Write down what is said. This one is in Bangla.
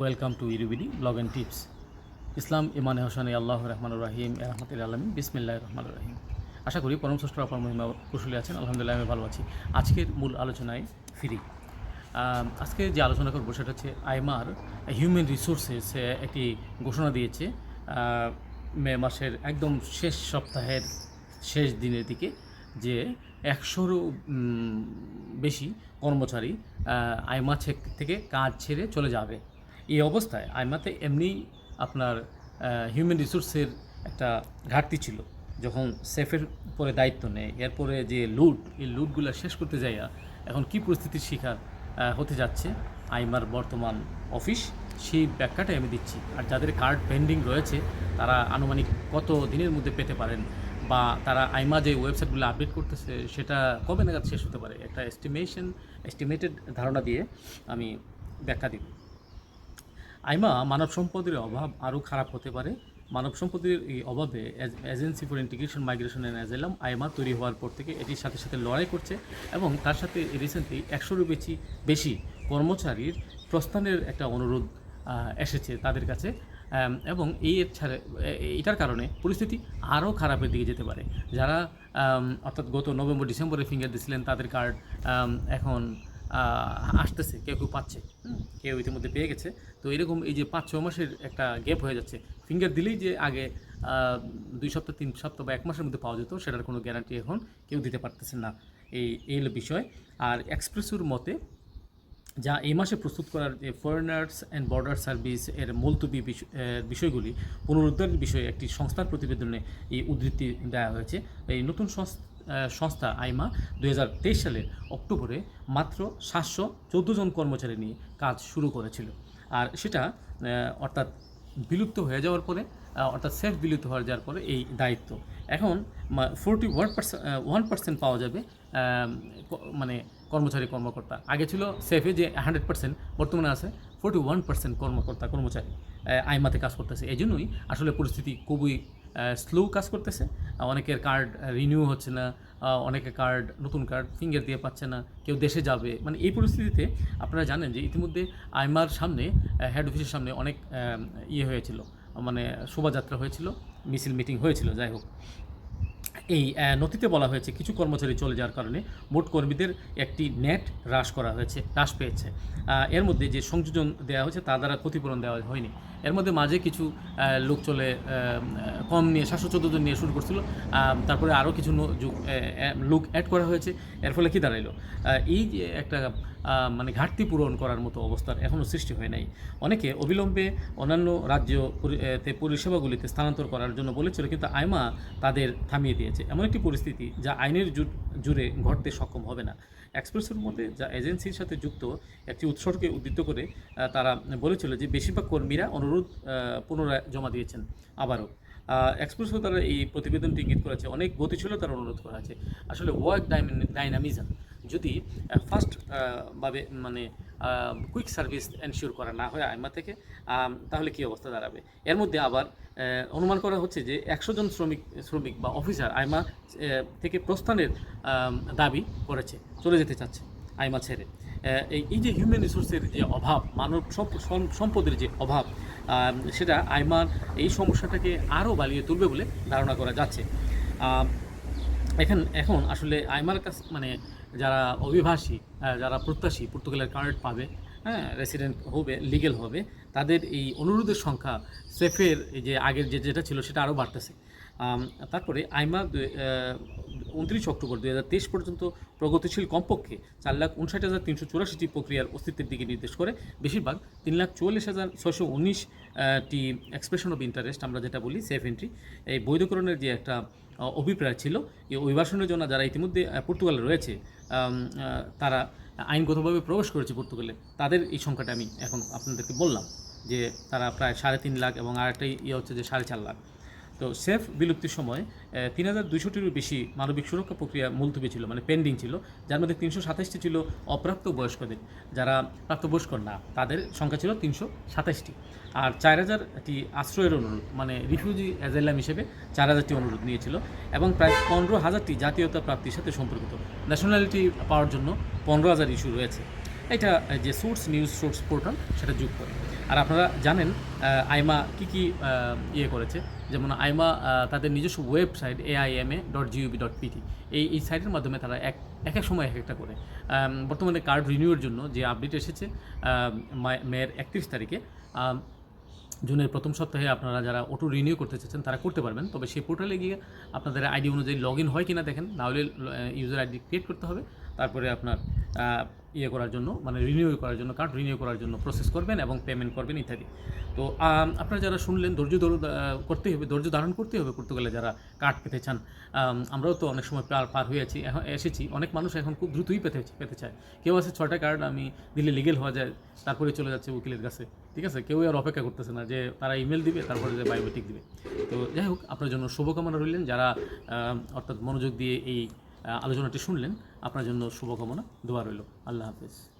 ওয়েলকাম টু ইরুবিডি ব্লগ অ্যান্ড টিপস। ইসলাম ইমান হোসেন আল্লাহ রহমান রাহিম রহমতুল্লাহ আলমী বিসমিল্লাহ রহমান রাহিম। আশা করি পরম ষষ্ঠ মহিমা কুশলী আছেন। আলহামদুলিল্লাহ, আমি ভালো আছি। আজকের মূল আলোচনায় ফিরি। আজকে যে আলোচনা করব সেটা হচ্ছে আইমার হিউম্যান রিসোর্সেস একটি ঘোষণা দিয়েছে মে মাসের একদম শেষ সপ্তাহের শেষ দিনের দিকে যে একশোরও বেশি কর্মচারী আইমা থেকে কাজ ছেড়ে চলে যাবে। এই অবস্থায় আইমাতে এমনি আপনার হিউম্যান রিসোর্সের একটা ঘাটতি ছিল। যখন সেফের পরে দায়িত্ব নেয়, এরপরে যে লুট, এই লুটগুলো শেষ করতে যাইয়া এখন কি পরিস্থিতির শিকার হতে যাচ্ছে? আইমার বর্তমান অফিস, সেই ব্যাখ্যাটাই আমি দিচ্ছি। আর যাদের কার্ড পেন্ডিং রয়েছে, তারা আনুমানিক কত দিনের মধ্যে পেতে পারেন? বা তারা আইমা যে ওয়েবসাইটগুলো আপডেট করতেছে, সেটা কবে নাগাদ শেষ হতে পারে? একটা এস্টিমেশন এস্টিমেটেড ধারণা দিয়ে আমি ব্যাখ্যা দিব। আইমা মানব সম্পদের অভাব আরও খারাপ হতে পারে। মানব সম্পদের এই অভাবে agency for integration, migration and asylum AIMA তৈরি হওয়ার পর থেকে এটির সাথে সাথে লড়াই করছে এবং তার সাথে রিসেন্টলি একশোরও বেশি বেশি কর্মচারীর প্রস্থানের একটা অনুরোধ এসেছে তাদের কাছে। এবং এই ছাড়া এটার কারণে পরিস্থিতি আরও খারাপের দিকে যেতে পারে। যারা অর্থাৎ গত নভেম্বর ডিসেম্বরে ফিঙ্গার দিয়েছিলেন তাদের কার্ড এখন আসতেছে, কেউ কেউ পাচ্ছে কেউ ইতিমধ্যে পেয়ে গেছে। তো এরকম এই যে পাঁচ ছ মাসের একটা গ্যাপ হয়ে যাচ্ছে ফিঙ্গার দিলেই যে আগে দুই সপ্তাহ, তিন সপ্তাহ বা এক মাসের মধ্যে পাওয়া যেত, সেটার কোনো গ্যারান্টি এখন কেউ দিতে পারতেছে না এই এই হলো বিষয়। আর এক্সপ্রেসুর মতে, যা এই মাসে প্রস্তুত করার যে ফরেনার্স অ্যান্ড বর্ডার সার্ভিস এর মুলতবি বিষ- বিষয়গুলি, পুনরুদ্ধারের বিষয়ে একটি সংস্থার প্রতিবেদনে এই উদ্ধৃতি দেওয়া হয়েছে। এই নতুন সংস্থা আইমা দুই সালের অক্টোবরে মাত্র সাতশো চোদ্দ জন কর্মচারী নিয়ে কাজ শুরু করেছিল। আর সেটা অর্থাৎ বিলুপ্ত হয়ে যাওয়ার পরে অর্থাৎ সেফ বিলুপ্ত হয়ে যাওয়ার পরে এই দায়িত্ব। এখন forty one percent one percent পাওয়া যাবে মানে কর্মচারী কর্মকর্তা। আগে ছিল সেফে যে হান্ড্রেড পার্সেন্ট, বর্তমানে আছে ফোরটি ওয়ান পার্সেন্ট কর্মকর্তা, কর্মচারী আইমাতে কাজ করতেছে। এই জন্যই আসলে পরিস্থিতি খুবই স্লো কাজ করতেছে। অনেকের কার্ড রিনিউ হচ্ছে না অনেকে কার্ড নতুন কার্ড ফিঙ্গার দিয়ে পাচ্ছে না, কেউ দেশে যাবে। মানে এই পরিস্থিতিতে আপনারা জানেন যে ইতিমধ্যে আইমার সামনে হেড অফিসের সামনে অনেক ইয়ে হয়েছিল। মানে শোভাযাত্রা হয়েছিল, মিছিল মিটিং হয়েছিল, যাই হোক। এই নথিতে বলা হয়েছে কিছু কর্মচারী চলে যাওয়ার কারণে মোট কর্মীদের একটি নেট হ্রাস করা হয়েছে, হ্রাস পেয়েছে। এর মধ্যে যে সংযোজন দেওয়া হয়েছে তা দ্বারা ক্ষতিপূরণ দেওয়া হয়নি। এর মধ্যে মাঝে কিছু লোক চলে কম নিয়ে, সাতশো চোদ্দ জন নিয়ে শুরু করছিল। তারপরে আরও কিছু লোক অ্যাড করা হয়েছে। এর ফলে কী দাঁড়াইলো? এই যে একটা মানে ঘাটতি পূরণ করার মতো অবস্থার এখনও সৃষ্টি হয় নাই। অনেকে অবিলম্বে অন্যান্য রাজ্য পরি- পরিষেবাগুলিতে স্থানান্তর করার জন্য বলেছিল, কিন্তু আইমা তাদের থামিয়ে দিয়েছে। এমন একটি পরিস্থিতি যা আইনের জুড়ে ঘটতে সক্ষম হবে না। এক্সপ্রেসের মধ্যে যা এজেন্সির সাথে যুক্ত, একটি উৎসর্গে উদ্ধৃত করে তারা বলেছিল যে বেশিরভাগ কর্মীরা অনুরোধ পুনরায় জমা দিয়েছেন আবারও। এক্সপ্রেসও তারা এই প্রতিবেদনটি ইঙ্গিত করেছে, অনেক গতিশীলতার অনুরোধ করা আছে। আসলে ওয়ার্ক ডাইনামিজম যদি ফার্স্ট ভাবে মানে কুইক সার্ভিস এনশিওর করা না হয় আইমা থেকে তাহলে কী অবস্থা দাঁড়াবে? এর মধ্যে আবার অনুমান করা হচ্ছে যে একশো জন শ্রমিক শ্রমিক বা অফিসার আইমা থেকে প্রস্থানের দাবি করেছে, চলে যেতে চাচ্ছে আইমা ছেড়ে। এই এই যে হিউম্যান রিসোর্সের যে অভাব, মানব সম্পদের যে অভাব সেটা আইমার এই সমস্যাটাকে আরও বাড়িয়ে তুলবে বলে ধারণা করা যাচ্ছে। এখন এখন আসলে আইমার কাছে মানে যারা অভিবাসী আহ, যারা প্রত্যাশী পর্তুগালের কার্ড পাবে হ্যাঁ রেসিডেন্ট হবে লিগেল হবে তাদের এই অনুরোধের সংখ্যা সেফের যে আগের যে যেটা ছিল সেটা আরও বাড়তেছে। তারপরে আইমা উনত্রিশ অক্টোবর দুই হাজার তেইশ পর্যন্ত প্রগতিশীল কমপক্ষে চার লাখ উনষাট হাজার তিনশো চুরাশিটি প্রক্রিয়ার অস্তিত্বের দিকে নির্দেশ করে। বেশিরভাগ তিন লাখ চুয়াল্লিশ হাজার ছয়শো উনিশটি এক্সপ্রেশন অফ ইন্টারেস্ট আমরা যেটা বলি সেফ এন্ট্রি এই বৈধকরণের যে একটা অভিপ্রায় ছিল, এই অভিবাসনের জন্য যারা ইতিমধ্যে পর্তুগালে রয়েছে তারা আইনগতভাবে প্রবেশ করেছে পর্তুগালে, তাদের এই সংখ্যাটা আমি এখন আপনাদেরকে বললাম যে তারা প্রায় সাড়ে তিন লাখ এবং আরেকটা ইয়ে হচ্ছে যে সাড়ে চার লাখ। তো সেফ বিলুপ্তির সময় তিন হাজার দুইশোটিরও বেশি মানবিক সুরক্ষা প্রক্রিয়া মুলতবি ছিল মানে পেন্ডিং ছিল, যার মধ্যে তিনশো সাতাশটি ছিল অপ্রাপ্ত বয়স্কদের যারা প্রাপ্তবয়স্ক না, তাদের সংখ্যা ছিল তিনশো সাতাশটি। আর চার হাজারটি আশ্রয়ের অনুরোধ মানে রিফিউজি অ্যাজাইলাম হিসেবে চার হাজারটি অনুরোধ নিয়েছিল, এবং প্রায় পনেরো হাজারটি জাতীয়তা প্রাপ্তির সাথে সম্পর্কিত। ন্যাশনালিটি পাওয়ার জন্য পনেরো হাজার ইস্যু রয়েছে। এটা যে সোর্স নিউজ সোর্স পোর্টাল সেটা যোগ করে। আর আপনারা জানেন আইমা কি কি ইয়ে করেছে? যেমন আইমা তাদের নিজস্ব website A I M A dot G O B dot P T এই এই সাইটের মাধ্যমে তারা এক এক এক সময় এক একটা করে। বর্তমানে কার্ড রিনিউয়ের জন্য যে আপডেট এসেছে মেয়ের একত্রিশ তারিখে জুনের প্রথম সপ্তাহে আপনারা যারা অটো রিনিউ করতে চাচ্ছেন, তারা করতে পারবেন। তবে সেই পোর্টালে গিয়ে আপনাদের আইডি অনুযায়ী লগ ইন হয় কিনা দেখেন নাহলে ইউজার আইডি ক্রিয়েট করতে হবে। তারপরে আপনার ইয়ে করার জন্য মানে রিনিউ করার জন্য কার্ড রিনিউ করার জন্য প্রসেস করবেন এবং পেমেন্ট করবেন, ইত্যাদি। তো আপনারা যারা শুনলেন, ধৈর্য ধরু করতেই হবে, ধৈর্য ধারণ করতে হবে পর্তুগালে যারা কার্ড পেতে চান। আমরাও তো অনেক সময় পার পার হয়ে আছি এখন এসেছি। অনেক মানুষ এখন খুব দ্রুতই পেতে পেতে চায়। কেউ আছে ছয়টা কার্ড আমি দিলে লিগেল হওয়া যায়, তারপরে চলে যাচ্ছে উকিলের কাছে। ঠিক আছে? কেউ আর অপেক্ষা করতেছে না যে তারা ইমেল দিবে, তারপরে যে বায়োমেট্রিক দিবে। তো, যাই হোক, আপনার জন্য শুভকামনা রইলেন। যারা অর্থাৎ মনোযোগ দিয়ে এই আলোচনাটি শুনলেন। আপনার জন্য শুভকামনা। দোয়া রইল। আল্লাহ হাফেজ।